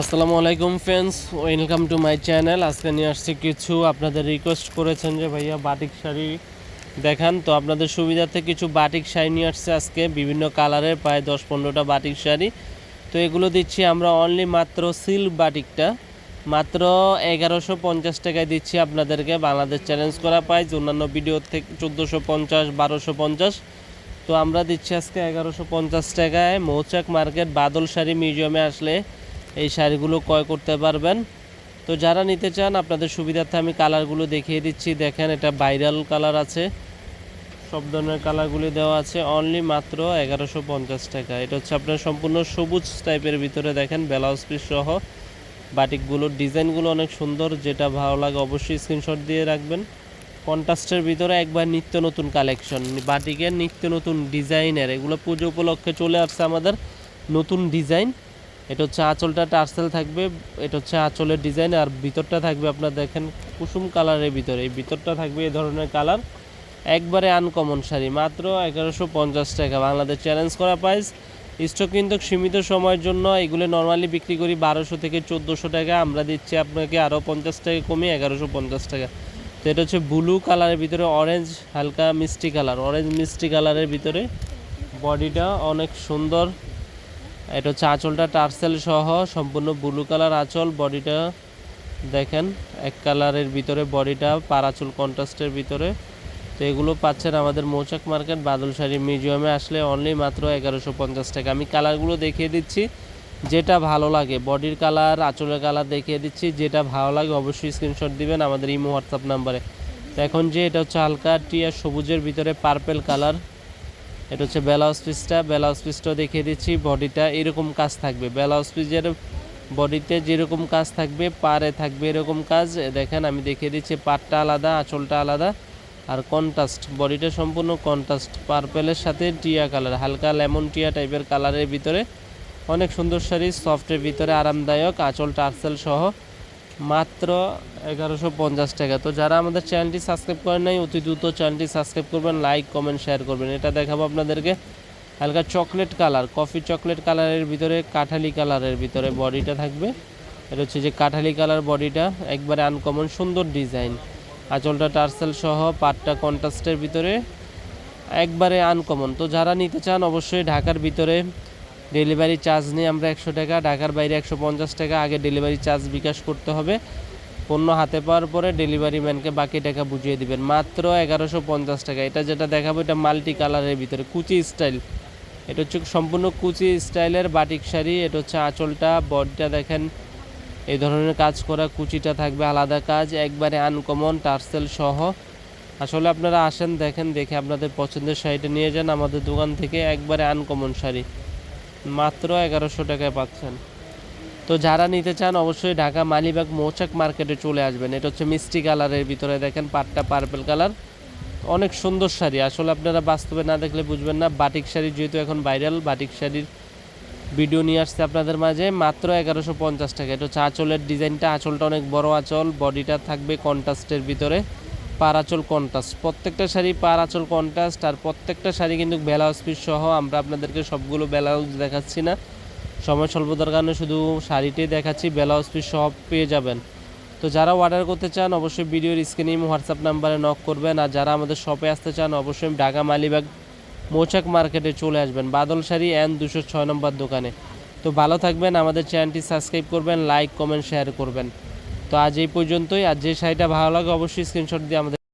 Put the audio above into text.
আসসালামু আলাইকুম friends welcome to my channel আজকে নিয়ে আসছি কিছু আপনাদের রিকোয়েস্ট করেছেন যে ভাইয়া বাটিক শাড়ি দেখান। তো আপনাদের সুবিধার্থে কিছু বাটিক শাড়ি নিয়ে আসছে আজকে। বিভিন্ন কালারের প্রায় দশ পনেরোটা বাটিক শাড়ি। তো এগুলো দিচ্ছি আমরা অনলি মাত্র সিল্ক বাটিকটা মাত্র এগারোশো পঞ্চাশ টাকায় দিচ্ছি আপনাদেরকে বাংলাদেশ চ্যালেঞ্জ করা প্রাইস অন্যান্য ভিডিও থেকে চোদ্দোশো পঞ্চাশ, বারোশো পঞ্চাশ। তো আমরা দিচ্ছি আজকে এগারোশো পঞ্চাশ টাকায় মৌচাক মার্কেট বাদল শাড়ি মিউজিয়ামে আসলে এই শাড়িগুলো ক্রয় করতে পারবেন। তো যারা নিতে চান, আপনাদের সুবিধার্থে আমি কালারগুলো দেখিয়ে দিচ্ছি। দেখেন, এটা ভাইরাল কালার আছে। সব ধরনের কালারগুলি দেওয়া আছে। অনলি মাত্র এগারোশো পঞ্চাশ টাকা। এটা হচ্ছে আপনার সম্পূর্ণ সবুজ টাইপের ভিতরে দেখেন, ব্লাউজ পিস সহ। বাটিকগুলোর ডিজাইনগুলো অনেক সুন্দর। যেটা ভালো লাগে অবশ্যই স্ক্রিনশট দিয়ে রাখবেন। কন্ট্রাস্টের ভিতরে একবার নিত্য নতুন কালেকশন। বাটিকের নিত্য নতুন ডিজাইনের। এগুলো পুজো উপলক্ষে চলে আসছে আমাদের নতুন ডিজাইন। এটা হচ্ছে আঁচলটা টার্সেল থাকবে, এটা হচ্ছে আঁচলের ডিজাইন, আর ভিতরটা থাকবে আপনার দেখেন কুসুম কালারের ভিতরে। এই ভিতরটা থাকবে এই ধরনের কালার, একবারে আনকমন শাড়ি, মাত্র এগারোশো পঞ্চাশ টাকা। বাংলাদেশ চ্যালেঞ্জ করা প্রাইস স্টক কিন্তু সীমিত সময়ের জন্য, এগুলো নর্মালি বিক্রি করি বারোশো থেকে চোদ্দোশো টাকা, আমরা দিচ্ছি আপনাকে আরও পঞ্চাশ টাকা কমে এগারোশো পঞ্চাশ টাকা। তো এটা হচ্ছে ব্লু কালারের ভিতরে অরেঞ্জ হালকা মিষ্টি কালার অরেঞ্জ মিষ্টি কালারের ভিতরে। বডিটা অনেক সুন্দর এটা হচ্ছে আঁচলটা টার্সেল সহ সম্পূর্ণ ব্লু কালার আঁচল, বডিটা দেখেন, এক কালারের ভিতরে বডিটা, পার আঁচল কন্ট্রাস্টের ভিতরে। তো এগুলো পাচ্ছেন আমাদের মৌচাক মার্কেট বাদল শাড়ি মিউজিয়ামে আসলে অনলি মাত্র এগারোশো পঞ্চাশ টাকা। আমি কালারগুলো দেখিয়ে দিচ্ছি, যেটা ভালো লাগে। বডির কালার, আঁচলের কালার দেখিয়ে দিচ্ছি, যেটা ভালো লাগে অবশ্যই স্ক্রিনশট দিবেন আমাদের ইমো হোয়াটসঅ্যাপ নাম্বারে। তো এখন যে এটা হচ্ছে হালকা টিয়া সবুজের ভিতরে পার্পেল কালার এটা হচ্ছে ব্লাউজ পিসটা ব্লাউজ পিসটাও দেখিয়ে দিচ্ছি, বডিটা এরকম কাজ থাকবে। ব্লাউজ পিসের বডিতে যেরকম কাজ থাকবে, পারে থাকবে এরকম কাজ। দেখেন, আমি দেখিয়ে দিচ্ছি, পাটটা আলাদা, আঁচলটা আলাদা। আর কন্ট্রাস্ট বডিটা সম্পূর্ণ কন্ট্রাস্ট পার্পেলের সাথে টিয়া কালার হালকা লেমন টিয়া টাইপের কালারের ভিতরে। অনেক সুন্দর শাড়ি সফটের ভিতরে, আরামদায়ক, আঁচল, টার্সেল সহ। মাত্র এগারোশো পঞ্চাশ টাকা। তো যারা আমাদের চ্যানেলটি সাবস্ক্রাইব করেন নাই, অতি দ্রুত চ্যানেলটি সাবস্ক্রাইব করবেন, লাইক, কমেন্ট, শেয়ার করবেন। এটা দেখাবো আপনাদেরকে হালকা চকলেট কালার, কফি চকলেট কালারের ভিতরে, কাঠালি কালারের ভিতরে বডিটা থাকবে। এটা হচ্ছে যে কাঠালি কালার বডিটা, একবারে আনকমন সুন্দর ডিজাইন। আঁচলটা টার্সেল সহ, পাটটা কন্ট্রাস্টের ভিতরে, একবারে আনকমন তো যারা নিতে চান, অবশ্যই ঢাকার ভিতরে ডেলিভারি চার্জ নিয়ে আমরা একশো টাকা, ঢাকার বাইরে একশো পঞ্চাশ টাকা, আগে ডেলিভারি চার্জ বিকাশ করতে হবে। পণ্য হাতে পাওয়ার পরে ডেলিভারি ম্যানকে বাকি টাকা বুঝিয়ে দিবেন। মাত্র এগারোশো পঞ্চাশ টাকা। এটা যেটা দেখাবো, এটা মাল্টি কালারের ভিতরে, কুচি স্টাইল। এটা হচ্ছে সম্পূর্ণ কুচি স্টাইলের বাটিক শাড়ি, এটা হচ্ছে আঁচলটা, বডিটা দেখেন। এই ধরনের কাজ করা কুচিটা থাকবে আলাদা কাজ, একবারে আনকমন টার্সেল সহ। আসলে আপনারা আসেন, দেখেন, দেখে আপনাদের পছন্দের শাড়িটা নিয়ে যান আমাদের দোকান থেকে, একবারে আনকমন শাড়ি। মাত্র এগারোশো টাকায় পাচ্ছেন। তো যারা নিতে চান অবশ্যই ঢাকা মালিবাগ মৌচাক মার্কেটে চলে আসবেন। এটা হচ্ছে মিষ্টি কালারের ভিতরে দেখেন পাটটা পার্পেল কালার অনেক সুন্দর শাড়ি। আসলে আপনারা বাস্তবে না দেখলে বুঝবেন না। বাটিক শাড়ি যেহেতু এখন ভাইরাল বাটিক শাড়ির ভিডিও নিয়ে আসছে আপনাদের মাঝে। মাত্র এগারোশো পঞ্চাশ টাকা। এটা হচ্ছে আঁচলের ডিজাইনটা আঁচলটা অনেক বড় আঁচল। বডিটা থাকবে কন্ট্রাস্টের ভিতরে। পার আঁচল কন্ট্রাস্ট প্রত্যেকটা শাড়ি পার আঁচল কন্ট্রাস্ট আর প্রত্যেকটা শাড়ি কিন্তু ব্লাউজ পিস সহ আমরা আপনাদেরকে সবগুলো ব্লাউজ দেখাচ্ছি না। সময় স্বল্পতার কারণে শুধু শাড়িটাই দেখাচ্ছি, ব্লাউজ পিস সব পেয়ে যাবেন। তো যারা অর্ডার করতে চান, অবশ্যই ভিডিওর স্ক্রিনে হোয়াটসঅ্যাপ নাম্বারে নক করবেন। আর যারা আমাদের শপে আসতে চান, অবশ্যই ঢাকা মালিবাগ মোচাক মার্কেটে চলে আসবেন। বাদল শাড়ি এন দুশো ছয় নম্বর দোকানে। তো ভালো থাকবেন, আমাদের চ্যানেলটি সাবস্ক্রাইব করবেন লাইক কমেন্ট শেয়ার করবেন। তো আজ এই পর্যন্তই। আর যে শাড়িটা ভালো লাগে অবশ্যই স্ক্রিনশট দিয়ে আমাদের